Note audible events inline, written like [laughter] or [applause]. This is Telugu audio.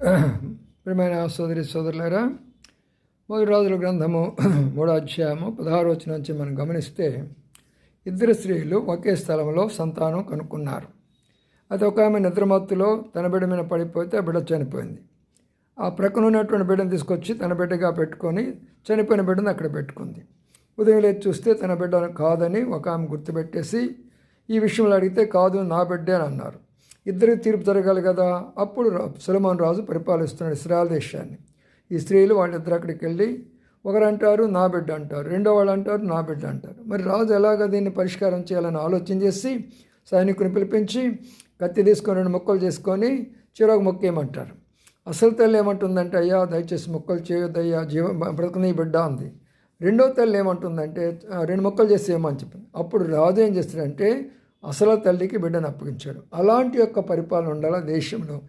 [clears throat] ప్రియమైన సోదరి సోదరులారా మొదటి రోజుల గ్రంథము [clears throat] మూడో అధ్యాయము పదహారు వచ్చిన నుంచి మనం గమనిస్తే ఇద్దరు స్త్రీలు ఒకే స్థలంలో సంతానం కనుక్కున్నారు. అది ఒక ఆమె నిద్రమత్తులో తన బిడ్డ మీద పడిపోతే ఆ బిడ్డ చనిపోయింది. ఆ ప్రక్కన ఉన్నటువంటి బిడ్డను తీసుకొచ్చి తన బిడ్డగా పెట్టుకొని చనిపోయిన బిడ్డను అక్కడ పెట్టుకుంది. ఉదయం లేచి చూస్తే తన బిడ్డ కాదని ఒక ఆమె గుర్తుపెట్టేసి ఈ విషయంలో అడిగితే కాదు నా బిడ్డే అని అన్నారు. ఇద్దరికి తీర్పు జరగాలి కదా? అప్పుడు సులమాన్ రాజు పరిపాలిస్తున్నాడు ఇస్రాయల్ దేశాన్ని. ఈ స్త్రీలు వాళ్ళిద్దరు అక్కడికి వెళ్ళి ఒకరు అంటారు నా బిడ్డ అంటారు. రెండో వాళ్ళు అంటారు నా బిడ్డ అంటారు. మరి రాజు ఎలాగ దీన్ని పరిష్కారం చేయాలని ఆలోచన చేసి సైనికుని పిలిపించి కత్తి తీసుకొని రెండు మొక్కలు చేసుకొని చిరాకు మొక్కేయమంటారు అసలు తల్లి ఏమంటుందంటే అయ్యా దయచేసి మొక్కలు చేయొద్దయ్యా జీవ బ్రతుకుని బిడ్డ ఉంది రెండో తల్లి ఏమంటుందంటే రెండు మొక్కలు చేసి ఏమని చెప్పింది అప్పుడు రాజు ఏం చేస్తాడంటే అసలు తల్లికి బిడ్డను అప్పగించాడు. అలాంటి యొక్క పరిపాలన ఉండాలా దేశంలో?